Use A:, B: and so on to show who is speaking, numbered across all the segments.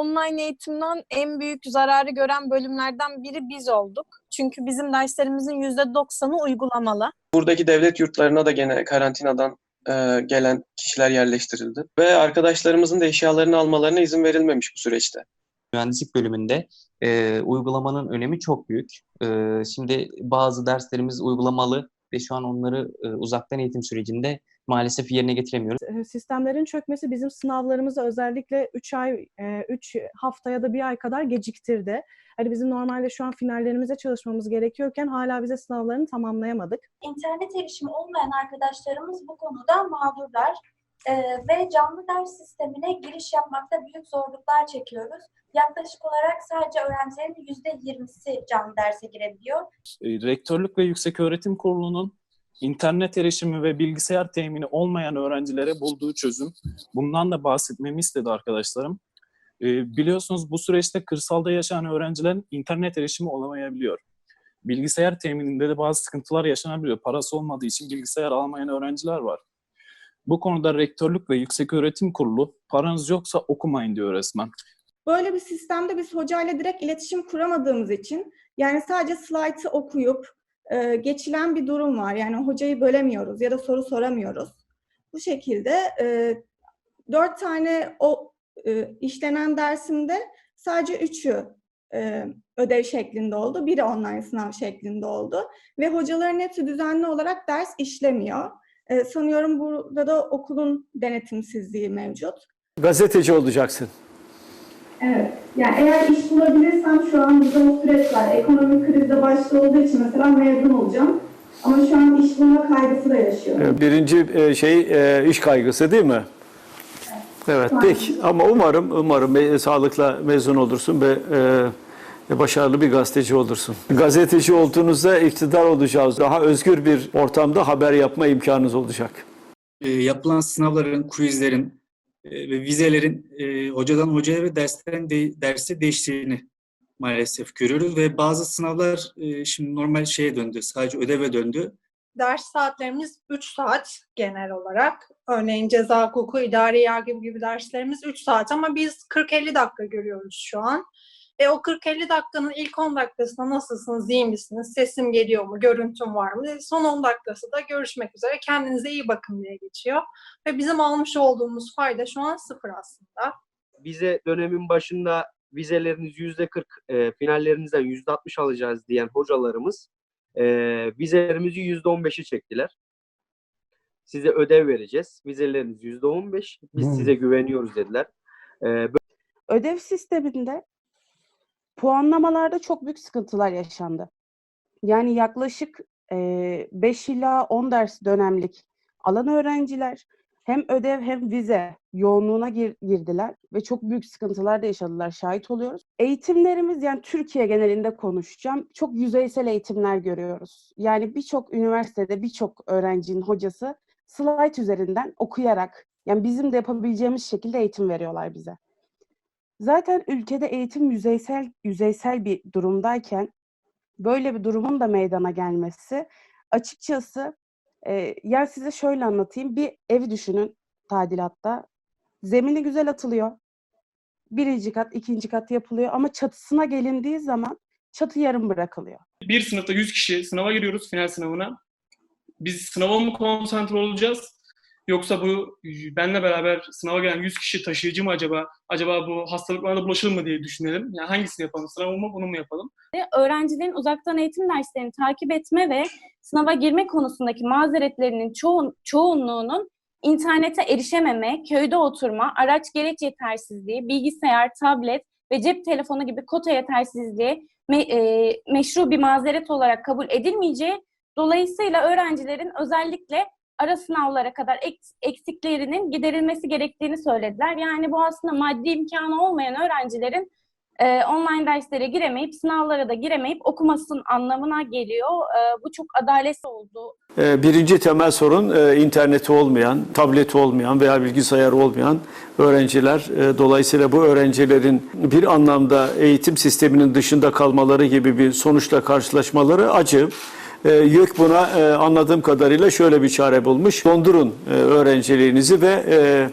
A: Online eğitimden en büyük zararı gören bölümlerden biri biz olduk. Çünkü bizim derslerimizin %90'ı uygulamalı.
B: Buradaki devlet yurtlarına da gene karantinadan e, gelen kişiler yerleştirildi. Ve arkadaşlarımızın da eşyalarını almalarına izin verilmemiş bu süreçte.
C: mühendislik bölümünde e, uygulamanın önemi çok büyük. E, şimdi bazı derslerimiz uygulamalı ve şu an onları e, uzaktan eğitim sürecinde maalesef yerine getiremiyoruz.
D: e, sistemlerin çökmesi bizim sınavlarımızı özellikle 3 ay, 3 hafta ya da bir ay kadar geciktirdi. Hani bizim normalde şu an finallerimize çalışmamız gerekiyorken hala bize sınavlarını tamamlayamadık.
E: İnternet erişimi olmayan arkadaşlarımız bu konuda mağdurlar Ee, ve canlı ders sistemine giriş yapmakta büyük zorluklar çekiyoruz. Yaklaşık olarak sadece öğrencilerin %20'si canlı derse girebiliyor.
F: E, Rektörlük ve Yükseköğretim Kurulu'nun internet erişimi ve bilgisayar temini olmayan öğrencilere bulduğu çözüm. Bundan da bahsetmemi istedi arkadaşlarım. E, Biliyorsunuz bu süreçte kırsalda yaşayan öğrencilerin internet erişimi olamayabiliyor. Bilgisayar temininde de bazı sıkıntılar yaşanabiliyor. Parası olmadığı için bilgisayar alamayan öğrenciler var. Bu konuda Rektörlük ve Yükseköğretim Kurulu paranız yoksa okumayın diyor resmen.
G: Böyle bir sistemde biz hocayla direkt iletişim kuramadığımız için yani sadece slaytı okuyup e, geçilen bir durum var. Yani hocayı bölemiyoruz ya da soru soramıyoruz. Bu şekilde e, dört tane o e, işlenen dersimde sadece üçü e, ödev şeklinde oldu. Biri online sınav şeklinde oldu. Ve hocaların hepsi düzenli olarak ders işlemiyor. E, sanıyorum burada da okulun denetimsizliği mevcut.
H: Gazeteci olacaksın.
G: Evet. Yani eğer iş bulabilirsem şu an burada o süreç var. Ekonomik krizde başta olduğu için mesela mezun olacağım. Ama şu an iş bulma kaygısı da yaşıyorum.
H: Birinci e, şey e, iş kaygısı değil mi? Evet, peki. Ama umarım umarım sağlıkla mezun olursun ve e, başarılı bir gazeteci olursun. Gazeteci olduğunuzda iktidar olacağız. Daha özgür bir ortamda haber yapma imkanınız olacak.
I: e, yapılan sınavların, quizlerin e, ve vizelerin e, hocadan hocaya ve dersten de, derse değiştiğini maalesef görüyoruz ve bazı sınavlar e, şimdi normal şeye döndü, sadece ödeve döndü.
J: Ders saatlerimiz 3 saat genel olarak. Örneğin ceza hukuku, idari yargı gibi derslerimiz 3 saat ama biz 40-50 dakika görüyoruz şu an. Ve o 40-50 dakikanın ilk 10 dakikasında nasılsınız, iyi misiniz, sesim geliyor mu, görüntüm var mı? Son 10 dakikası da görüşmek üzere kendinize iyi bakın diye geçiyor. Ve bizim almış olduğumuz fayda şu an sıfır aslında.
K: vize dönemin başında vizeleriniz yüzde 40, e, finallerinizden yüzde 60 alacağız diyen hocalarımız e, vizelerimizi yüzde 15'i çektiler. Size ödev vereceğiz. Vizeleriniz yüzde 15. Biz
H: Hmm.
K: size güveniyoruz dediler. E,
L: ödev sisteminde puanlamalarda çok büyük sıkıntılar yaşandı. Yani yaklaşık 5 ila 10 ders dönemlik alan öğrenciler hem ödev hem vize yoğunluğuna gir- girdiler ve çok büyük sıkıntılar da yaşadılar, şahit oluyoruz. Eğitimlerimiz yani Türkiye genelinde konuşacağım, çok yüzeysel eğitimler görüyoruz. Yani birçok üniversitede birçok öğrencinin hocası slide üzerinden okuyarak yani bizim de yapabileceğimiz şekilde eğitim veriyorlar bize. Zaten ülkede eğitim yüzeysel yüzeysel bir durumdayken böyle bir durumun da meydana gelmesi açıkçası e, yani size şöyle anlatayım. Bir ev düşünün tadilatta. Zemini güzel atılıyor. Birinci kat, ikinci kat yapılıyor ama çatısına gelindiği zaman çatı yarım bırakılıyor.
M: bir sınıfta 100 kişi sınava giriyoruz final sınavına. Biz sınava mı konsantre olacağız? Yoksa bu benle beraber sınava gelen 100 kişi taşıyıcı mı acaba? Acaba bu hastalıklarla bulaşır mı diye düşünelim. Yani hangisini yapalım? Sınavı mı bunu mu yapalım?
A: Öğrencilerin uzaktan eğitim derslerini takip etme ve sınava girme konusundaki mazeretlerinin çoğun, çoğunluğunun internete erişememe, köyde oturma, araç gereç yetersizliği, bilgisayar, tablet ve cep telefonu gibi kota yetersizliği me- e, meşru bir mazeret olarak kabul edilmeyeceği dolayısıyla öğrencilerin özellikle ara sınavlara kadar eks- eksiklerinin giderilmesi gerektiğini söylediler. Yani bu aslında maddi imkanı olmayan öğrencilerin e, online derslere giremeyip, sınavlara da giremeyip okumasının anlamına geliyor. E, bu çok adaletsiz oldu.
H: Ee, Birinci temel sorun e, interneti olmayan, tableti olmayan veya bilgisayarı olmayan öğrenciler. E, Dolayısıyla bu öğrencilerin bir anlamda eğitim sisteminin dışında kalmaları gibi bir sonuçla karşılaşmaları acı. E, YÖK buna e, anladığım kadarıyla şöyle bir çare bulmuş. Dondurun e, öğrenciliğinizi ve e,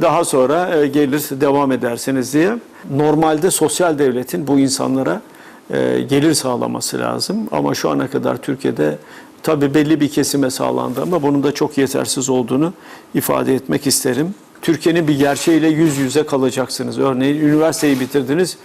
H: Daha sonra e, gelir devam edersiniz diye. Normalde sosyal devletin bu insanlara e, gelir sağlaması lazım. Ama şu ana kadar Türkiye'de tabii belli bir kesime sağlandı ama bunun da çok yetersiz olduğunu ifade etmek isterim. Türkiye'nin bir gerçeğiyle yüz yüze kalacaksınız. Örneğin üniversiteyi bitirdiniz,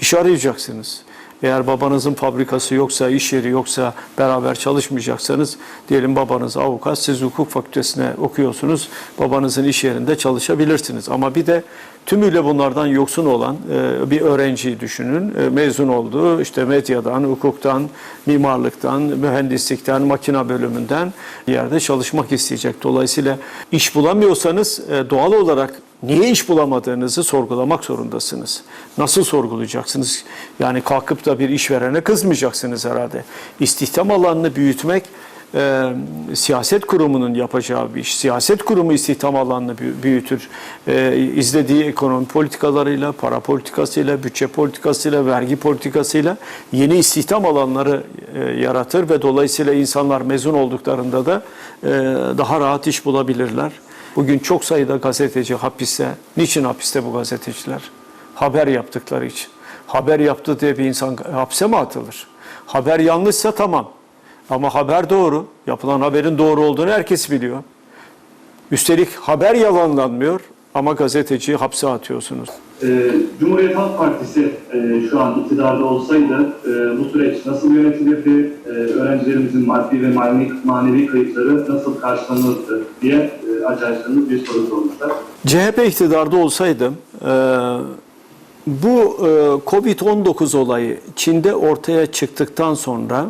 H: iş arayacaksınız. Eğer babanızın fabrikası yoksa, iş yeri yoksa, beraber çalışmayacaksanız, diyelim babanız avukat, siz hukuk fakültesine okuyorsunuz, babanızın iş yerinde çalışabilirsiniz. Ama bir de tümüyle bunlardan yoksun olan e, bir öğrenciyi düşünün. E, mezun oldu, işte medyadan, hukuktan, mimarlıktan, mühendislikten, makina bölümünden bir yerde çalışmak isteyecek. Dolayısıyla iş bulamıyorsanız e, doğal olarak niye iş bulamadığınızı sorgulamak zorundasınız. Nasıl sorgulayacaksınız? Yani kalkıp da bir işverene kızmayacaksınız herhalde. İstihdam alanını büyütmek e, siyaset kurumunun yapacağı bir iş. Siyaset kurumu istihdam alanını büyü- büyütür. E, izlediği ekonomi politikalarıyla, para politikasıyla, bütçe politikasıyla, vergi politikasıyla yeni istihdam alanları e, yaratır ve dolayısıyla insanlar mezun olduklarında da e, daha rahat iş bulabilirler. Bugün çok sayıda gazeteci hapiste. Niçin hapiste bu gazeteciler? Haber yaptıkları için. Haber yaptı diye bir insan hapse mi atılır? Haber yanlışsa tamam. Ama haber doğru. Yapılan haberin doğru olduğunu herkes biliyor. Üstelik haber yalanlanmıyor ama gazeteciyi hapse atıyorsunuz.
N: Ee, Cumhuriyet Halk Partisi e, şu an iktidarda olsaydı e, bu süreç nasıl yönetilirdi? E, öğrencilerimizin maddi ve manevi, manevi kayıpları nasıl karşılanırdı diye e, bir soru sormuşlar.
H: CHP iktidarda olsaydı bu e, Covid-19 olayı Çin'de ortaya çıktıktan sonra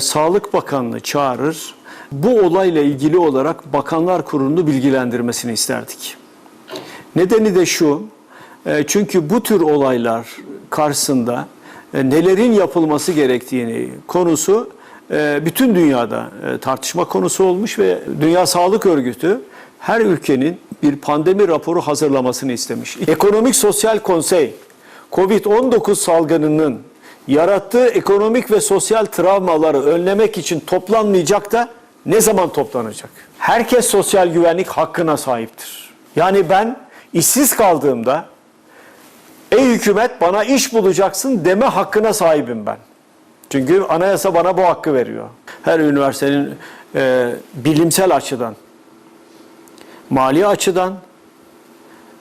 H: Sağlık Bakanlığı çağırır. Bu olayla ilgili olarak Bakanlar Kurulu'nu bilgilendirmesini isterdik. Nedeni de şu, çünkü bu tür olaylar karşısında e, nelerin yapılması gerektiğini konusu e, bütün dünyada e, tartışma konusu olmuş ve Dünya Sağlık Örgütü her ülkenin bir pandemi raporu hazırlamasını istemiş. Ekonomik Sosyal Konsey, Covid-19 salgınının yarattığı ekonomik ve sosyal travmaları önlemek için toplanmayacak da ne zaman toplanacak? Herkes sosyal güvenlik hakkına sahiptir. Yani ben işsiz kaldığımda ey hükümet bana iş bulacaksın deme hakkına sahibim ben. Çünkü anayasa bana bu hakkı veriyor. Her üniversitenin e, bilimsel açıdan, mali açıdan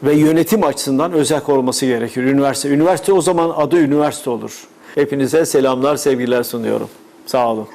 H: ve yönetim açısından özel olması gerekir. Üniversite, üniversite o zaman adı üniversite olur. Hepinize selamlar, sevgiler sunuyorum. Sağ olun.